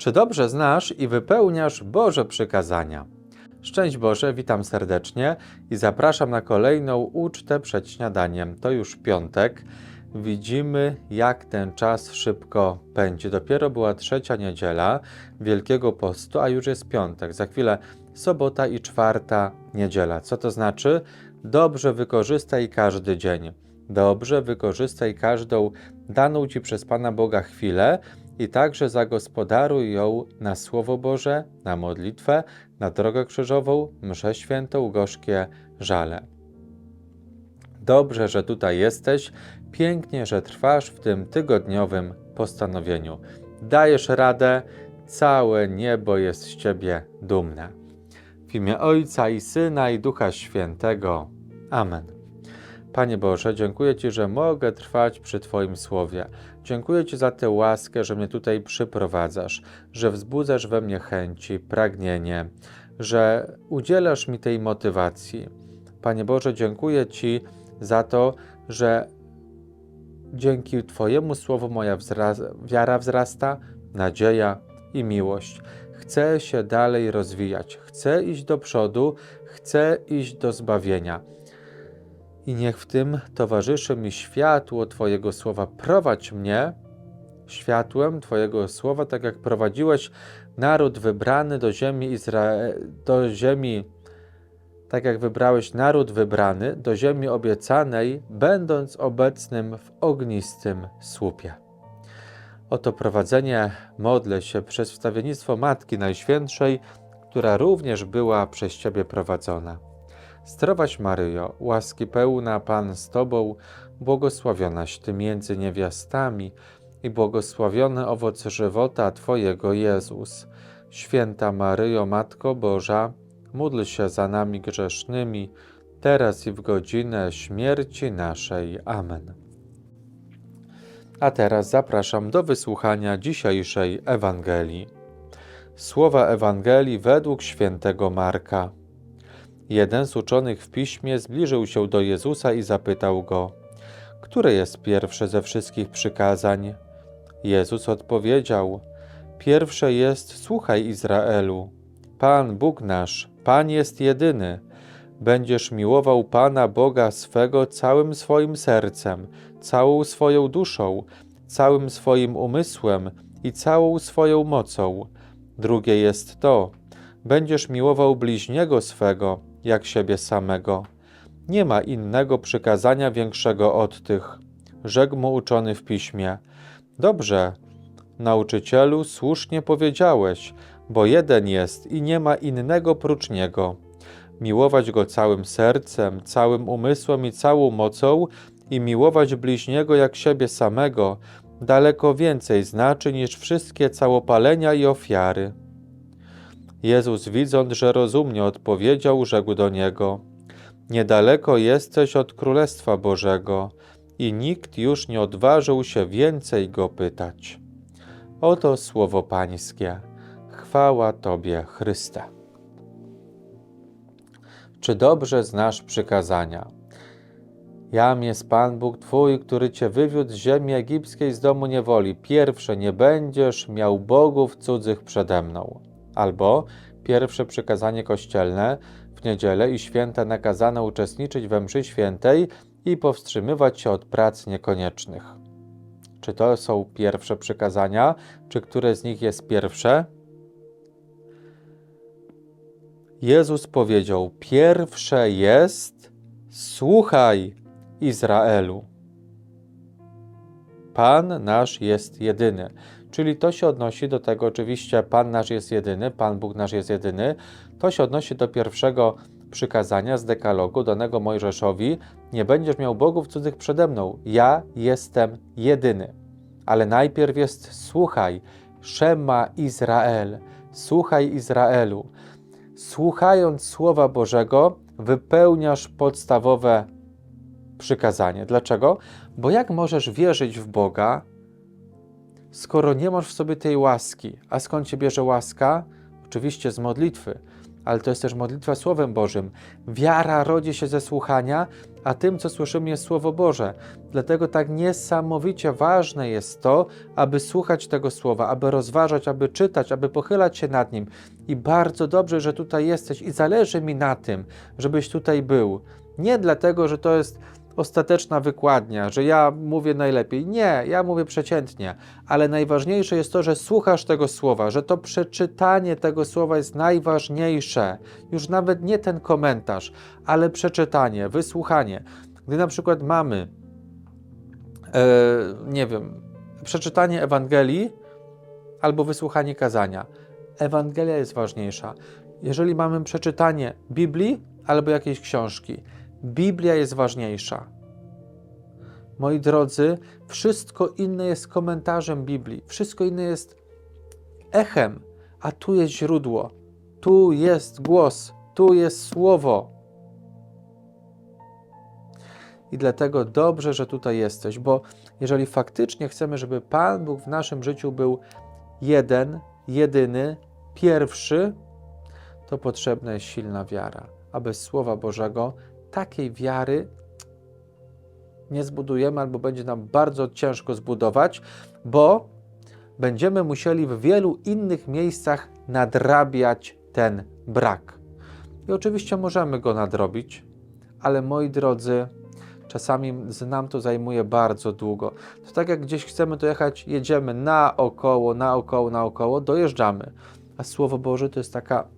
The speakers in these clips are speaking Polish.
Czy dobrze znasz i wypełniasz Boże przykazania? Szczęść Boże, witam serdecznie i zapraszam na kolejną ucztę przed śniadaniem. To już piątek. Widzimy, jak ten czas szybko pędzi. Dopiero była trzecia niedziela Wielkiego Postu, a już jest piątek. Za chwilę sobota i czwarta niedziela. Co to znaczy? Dobrze wykorzystaj każdy dzień. Dobrze wykorzystaj każdą daną Ci przez Pana Boga chwilę i także zagospodaruj ją na Słowo Boże, na modlitwę, na drogę krzyżową, mszę świętą, gorzkie żale. Dobrze, że tutaj jesteś, pięknie, że trwasz w tym tygodniowym postanowieniu. Dajesz radę, całe niebo jest z Ciebie dumne. W imię Ojca i Syna i Ducha Świętego. Amen. Panie Boże, dziękuję Ci, że mogę trwać przy Twoim słowie. Dziękuję Ci za tę łaskę, że mnie tutaj przyprowadzasz, że wzbudzasz we mnie chęci, pragnienie, że udzielasz mi tej motywacji. Panie Boże, dziękuję Ci za to, że dzięki Twojemu słowu moja wzra- wiara wzrasta, nadzieja i miłość. Chcę się dalej rozwijać, chcę iść do przodu, chcę iść do zbawienia i niech w tym towarzyszy mi światło Twojego słowa. Prowadź mnie światłem Twojego słowa, tak jak prowadziłeś naród wybrany do ziemi Izrae... do ziemi, tak jak wybrałeś naród wybrany do ziemi obiecanej, będąc obecnym w ognistym słupie. Oto prowadzenie modlę się przez wstawiennictwo Matki Najświętszej, która również była przez Ciebie prowadzona. Zdrowaś Maryjo, łaski pełna Pan z Tobą, błogosławionaś Ty między niewiastami i błogosławiony owoc żywota Twojego Jezus. Święta Maryjo, Matko Boża, módl się za nami grzesznymi, teraz i w godzinę śmierci naszej. Amen. A teraz zapraszam do wysłuchania dzisiejszej Ewangelii. Słowa Ewangelii według świętego Marka. Jeden z uczonych w piśmie zbliżył się do Jezusa i zapytał go: Które jest pierwsze ze wszystkich przykazań? Jezus odpowiedział: Pierwsze jest: Słuchaj Izraelu. Pan Bóg nasz, Pan jest jedyny. Będziesz miłował Pana Boga swego całym swoim sercem, całą swoją duszą, całym swoim umysłem i całą swoją mocą. Drugie jest to: będziesz miłował bliźniego swego jak siebie samego. Nie ma innego przykazania większego od tych. Rzekł mu uczony w piśmie: Dobrze, nauczycielu, słusznie powiedziałeś, bo jeden jest i nie ma innego prócz niego. Miłować go całym sercem, całym umysłem i całą mocą, i miłować bliźniego jak siebie samego, daleko więcej znaczy niż wszystkie całopalenia i ofiary. Jezus, widząc, że rozumnie odpowiedział, rzekł do niego: Niedaleko jesteś od Królestwa Bożego, i nikt już nie odważył się więcej go pytać. Oto słowo Pańskie. Chwała Tobie, Chryste. Czy dobrze znasz przykazania? Jam jest Pan Bóg Twój, który Cię wywiódł z ziemi egipskiej z domu niewoli. Pierwsze, nie będziesz miał bogów cudzych przede mną albo pierwsze przykazanie kościelne w niedzielę i święta nakazano uczestniczyć we mszy świętej i powstrzymywać się od prac niekoniecznych. Czy to są pierwsze przykazania, czy które z nich jest pierwsze? Jezus powiedział: Pierwsze jest: Słuchaj, Izraelu. Pan nasz jest jedyny. Czyli to się odnosi do tego, oczywiście Pan nasz jest jedyny, Pan Bóg nasz jest jedyny. To się odnosi do pierwszego przykazania z dekalogu danego Mojżeszowi: Nie będziesz miał bogów cudzych przede mną. Ja jestem jedyny. Ale najpierw jest słuchaj, Szema Izrael, słuchaj Izraelu. Słuchając Słowa Bożego, wypełniasz podstawowe przykazanie. Dlaczego? Bo jak możesz wierzyć w Boga, skoro nie masz w sobie tej łaski. A skąd się bierze łaska? Oczywiście z modlitwy, ale to jest też modlitwa Słowem Bożym. Wiara rodzi się ze słuchania a tym, co słyszymy, jest Słowo Boże. Dlatego tak niesamowicie ważne jest to, aby słuchać tego Słowa, aby rozważać, aby czytać, aby pochylać się nad nim. I bardzo dobrze, że tutaj jesteś i zależy mi na tym, żebyś tutaj był. Nie dlatego, że to jest ostateczna wykładnia, że ja mówię najlepiej. Nie, ja mówię przeciętnie, ale najważniejsze jest to, że słuchasz tego słowa, że to przeczytanie tego słowa jest najważniejsze. Już nawet nie ten komentarz, ale przeczytanie, wysłuchanie. Gdy na przykład mamy, e, nie wiem, przeczytanie Ewangelii albo wysłuchanie kazania, Ewangelia jest ważniejsza. Jeżeli mamy przeczytanie Biblii albo jakiejś książki, Biblia jest ważniejsza. Moi drodzy, wszystko inne jest komentarzem Biblii, wszystko inne jest echem, a tu jest źródło, tu jest głos, tu jest słowo. I dlatego dobrze, że tutaj jesteś, bo jeżeli faktycznie chcemy, żeby Pan Bóg w naszym życiu był jeden, jedyny, pierwszy, to potrzebna jest silna wiara, aby Słowa Bożego takiej wiary nie zbudujemy, albo będzie nam bardzo ciężko zbudować, bo będziemy musieli w wielu innych miejscach nadrabiać ten brak. I oczywiście możemy go nadrobić, ale moi drodzy, czasami nam to zajmuje bardzo długo. To tak jak gdzieś chcemy dojechać, jedziemy naokoło, naokoło, naokoło, dojeżdżamy. A Słowo Boże to jest taka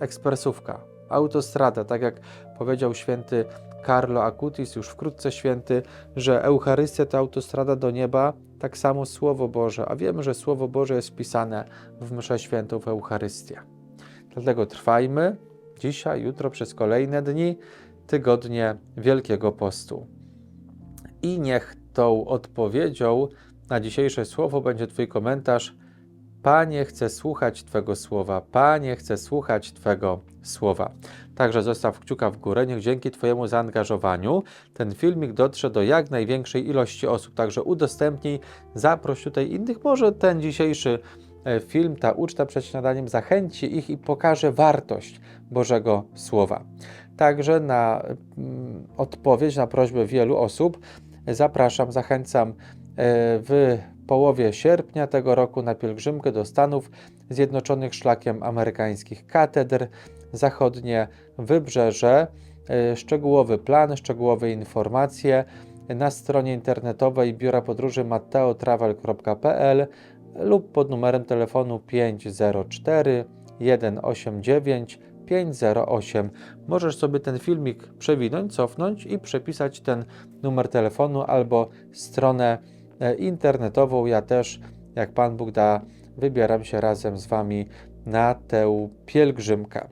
ekspresówka, autostrada, tak jak powiedział święty Carlo Acutis, już wkrótce święty, że Eucharystia to autostrada do nieba, tak samo Słowo Boże, a wiemy, że Słowo Boże jest wpisane w mszę świętą w Eucharystię. Dlatego trwajmy dzisiaj, jutro, przez kolejne dni, tygodnie Wielkiego Postu. I niech tą odpowiedzią na dzisiejsze słowo będzie Twój komentarz. Panie, chcę słuchać Twego słowa. Panie, chcę słuchać Twego słowa. Także zostaw kciuka w górę. Niech dzięki Twojemu zaangażowaniu ten filmik dotrze do jak największej ilości osób. Także udostępnij, zaproś tutaj innych. Może ten dzisiejszy e, film, ta uczta przed śniadaniem zachęci ich i pokaże wartość Bożego Słowa. Także na mm, odpowiedź na prośbę wielu osób zapraszam, zachęcam e, w połowie sierpnia tego roku na pielgrzymkę do Stanów Zjednoczonych szlakiem amerykańskich katedr, zachodnie wybrzeże. E, Szczegółowy plan, szczegółowe informacje na stronie internetowej biura podróży matteotravel.pl lub pod numerem telefonu 504 189 508. Możesz sobie ten filmik przewinąć, cofnąć i przepisać ten numer telefonu albo stronę internetową. Ja też, jak Pan Bóg da, wybieram się razem z Wami na tę pielgrzymkę.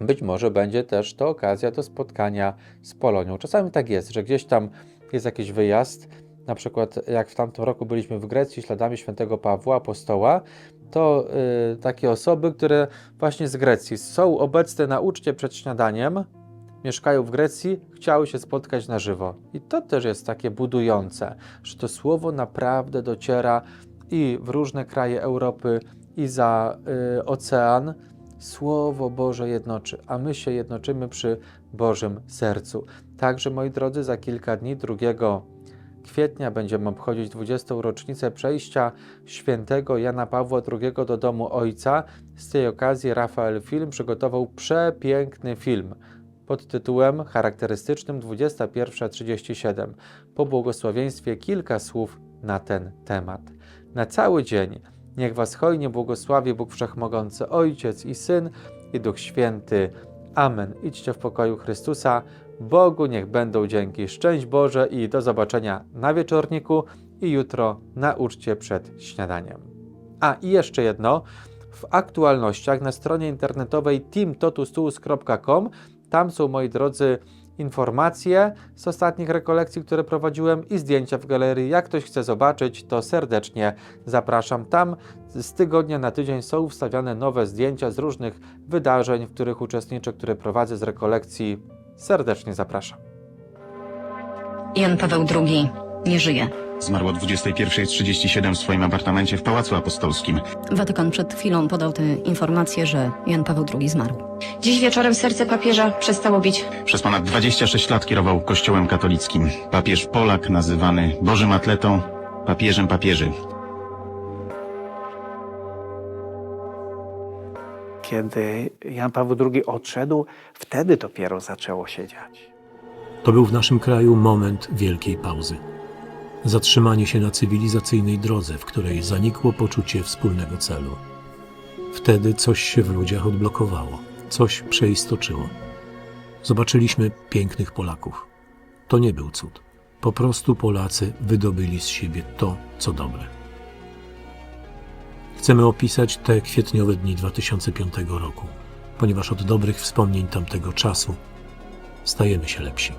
Być może będzie też to okazja do spotkania z Polonią. Czasami tak jest, że gdzieś tam jest jakiś wyjazd, na przykład jak w tamtym roku byliśmy w Grecji śladami świętego Pawła, apostoła, to y, takie osoby, które właśnie z Grecji są obecne na uczcie przed śniadaniem, mieszkają w Grecji, chciały się spotkać na żywo. I to też jest takie budujące, że to słowo naprawdę dociera i w różne kraje Europy, i za y, ocean. Słowo Boże jednoczy, a my się jednoczymy przy Bożym sercu. Także, moi drodzy, za kilka dni, 2 kwietnia będziemy obchodzić 20. rocznicę przejścia świętego Jana Pawła II do domu Ojca. Z tej okazji Rafael Film przygotował przepiękny film pod tytułem charakterystycznym 21.37. Po błogosławieństwie kilka słów na ten temat. Na cały dzień niech Was hojnie błogosławi Bóg Wszechmogący, Ojciec i Syn i Duch Święty. Amen. Idźcie w pokoju Chrystusa. Bogu niech będą dzięki. Szczęść Boże i do zobaczenia na wieczorniku i jutro na uczcie przed śniadaniem. A i jeszcze jedno. W aktualnościach na stronie internetowej teamtotustuus.com tam są, moi drodzy, informacje z ostatnich rekolekcji, które prowadziłem i zdjęcia w galerii. Jak ktoś chce zobaczyć, to serdecznie zapraszam tam. Z tygodnia na tydzień są wstawiane nowe zdjęcia z różnych wydarzeń, w których uczestniczę, które prowadzę z rekolekcji. Serdecznie zapraszam. Jan Paweł II nie żyje. Zmarł o 21.37 w swoim apartamencie w Pałacu Apostolskim. Watykan przed chwilą podał tę informację, że Jan Paweł II zmarł. Dziś wieczorem serce papieża przestało bić. Przez ponad 26 lat kierował Kościołem katolickim. Papież Polak, nazywany Bożym Atletą, papieżem papieży. Kiedy Jan Paweł II odszedł, wtedy dopiero zaczęło się dziać. To był w naszym kraju moment wielkiej pauzy. Zatrzymanie się na cywilizacyjnej drodze, w której zanikło poczucie wspólnego celu. Wtedy coś się w ludziach odblokowało, coś przeistoczyło. Zobaczyliśmy pięknych Polaków. To nie był cud. Po prostu Polacy wydobyli z siebie to, co dobre. Chcemy opisać te kwietniowe dni 2005 roku, ponieważ od dobrych wspomnień tamtego czasu stajemy się lepsi.